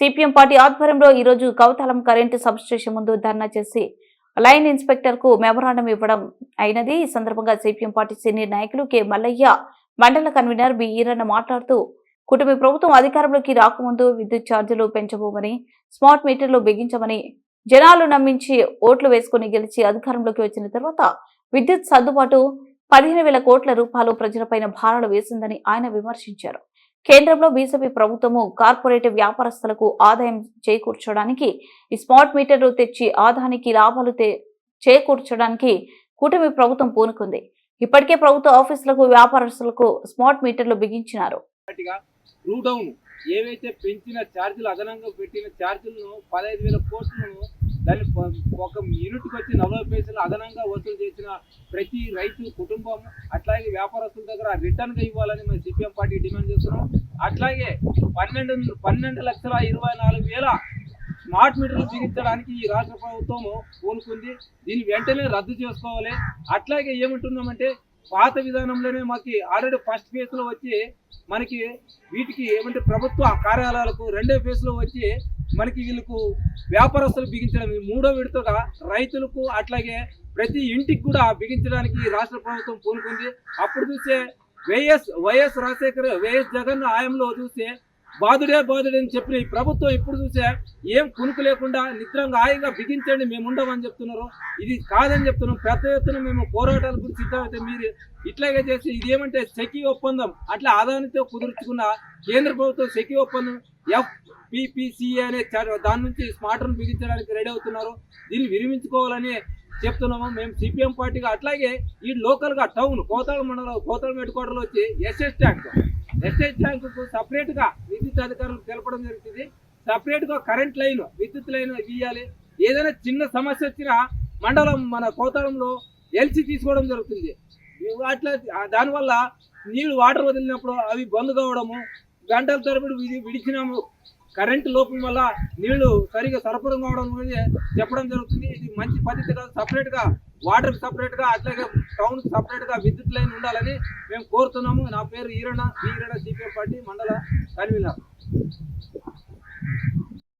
CPM party ఆధ్వర్యంలో ఈ రోజు కౌతలం కరెంటు సబ్స్టేషన్ ముందు ధర్నా చేసి లైన్ ఇన్స్పెక్టర్కు మెమరాండం ఇవ్వడం అయినది. ఈ సందర్భంగా సిపిఎం పార్టీ సీనియర్ నాయకులు కె. మల్లయ్య మండల కన్వీనర్ బి. ఈరన్న మాట్లాడుతూ కుటుంబ ప్రభుత్వం అధికారంలోకి రాకముందు విద్యుత్ ఛార్జీలు పెంచబోమని స్మార్ట్ మీటర్లు బిగించమని జనాలు నమ్మించి ఓట్లు వేసుకుని గెలిచి అధికారంలోకి వచ్చిన తర్వాత విద్యుత్ సర్దుబాటు పదిహేను వేల కోట్ల రూపాయలు ప్రజలపైన భారాలు వేసిందని ఆయన విమర్శించారు. కేంద్రంలో బీజేపీ ప్రభుత్వము కార్పొరేట్ వ్యాపారస్తులకు ఆదాయం చేకూర్చడానికి ఈ స్మార్ట్ మీటర్లు తెచ్చి ఆదానికి లాభాలు చేకూర్చడానికి కూటమి ప్రభుత్వం పూనుకుంది. ఇప్పటికే ప్రభుత్వ ఆఫీసులకు వ్యాపారస్తులకు స్మార్ట్ మీటర్లు బిగించినారు. ఏవైతే పెంచిన ఛార్జీలు అదనంగా పెట్టిన ఛార్జీలను పదహైదు వేల కోట్లను దాన్ని ఒక యూనిట్కి వచ్చి నలభై పైసలు అదనంగా వసూలు చేసిన ప్రతి రైతు కుటుంబం అట్లాగే వ్యాపారస్తుల దగ్గర రిటర్న్గా ఇవ్వాలని మేము సిపిఎం పార్టీ డిమాండ్ చేస్తున్నాం. అట్లాగే పన్నెండు పన్నెండు లక్షల ఇరవై నాలుగు వేల స్మార్ట్ మీటర్లు బిగించడానికి ఈ రాష్ట్ర ప్రభుత్వం పూనుకుంది దీన్ని వెంటనే రద్దు చేసుకోవాలి. అట్లాగే ఏమంటున్నామంటే పాత విధానంలోనే మాకు ఆల్రెడీ ఫస్ట్ ఫేజ్లో వచ్చి మనకి వీటికి ఏమంటే ప్రభుత్వ కార్యాలయాలకు రెండో ఫేజ్లో వచ్చి మనకి వీళ్ళకు వ్యాపారస్తులు బిగించడం. మూడో విడతగా రైతులకు అట్లాగే ప్రతి ఇంటికి కూడా బిగించడానికి ఈ రాష్ట్ర ప్రభుత్వం పూనుకుంది. అప్పుడు చూస్తే YS YS Rajasekhar YS Jagan ఆయంలో చూస్తే బాధుడే బాధుడే అని చెప్పిన ఈ ప్రభుత్వం ఇప్పుడు చూసే? ఏం కునుకు లేకుండా నిద్రంగా హాయిగా బిగించండి మేము ఉండమని చెప్తున్నారు. ఇది కాదని చెప్తున్నాం. పెద్ద ఎత్తున మేము పోరాటాల గురించి సిద్ధమైతే మీరు ఇట్లాగే చేసి ఇది ఏమంటే సెకి ఒప్పందం. అట్లా ఆదానితో కుదుర్చుకున్న కేంద్ర ప్రభుత్వం సెకి ఒప్పందం. ఎఫ్పిపిసిఏ అనే దాని నుంచి స్మార్ట్ను బిగించడానికి రెడీ అవుతున్నారు. దీన్ని విరమించుకోవాలని చెప్తున్నాము. మేము సిపిఎం పార్టీగా అట్లాగే ఈ లోకల్గా టౌన్ కోతాళ మండలం కోతాళ హెడ్ వచ్చి ఎస్ఎస్ ట్యాంక్ ఎస్ఎస్ ట్యాంకు సపరేట్గా విద్యుత్ అధికారులు తెలపడం జరుగుతుంది. సపరేట్గా కరెంట్ లైన్ విద్యుత్ లైన్ ఇవ్వాలి ఏదైనా చిన్న సమస్య వచ్చినా మండలం మన కోతాళంలో ఎల్సి తీసుకోవడం జరుగుతుంది. అట్లా దానివల్ల నీళ్ళు వాటర్ వదిలినప్పుడు అవి బంద్ కావడము గంటల తరబడి విడిచినాము. కరెంటు లోపం వల్ల నీళ్ళు సరిగా సరఫరా కావడం అనేది చెప్పడం జరుగుతుంది. ఇది మంచి పద్ధతి కాదు. సపరేట్గా వాటర్ సపరేట్గా అట్లాగే టౌన్ సపరేట్గా విద్యుత్ లైన్ ఉండాలని మేము కోరుతున్నాము. నా పేరు ఈరణ ఈరణ సిపిఎం పార్టీ మండల కన్వీనర్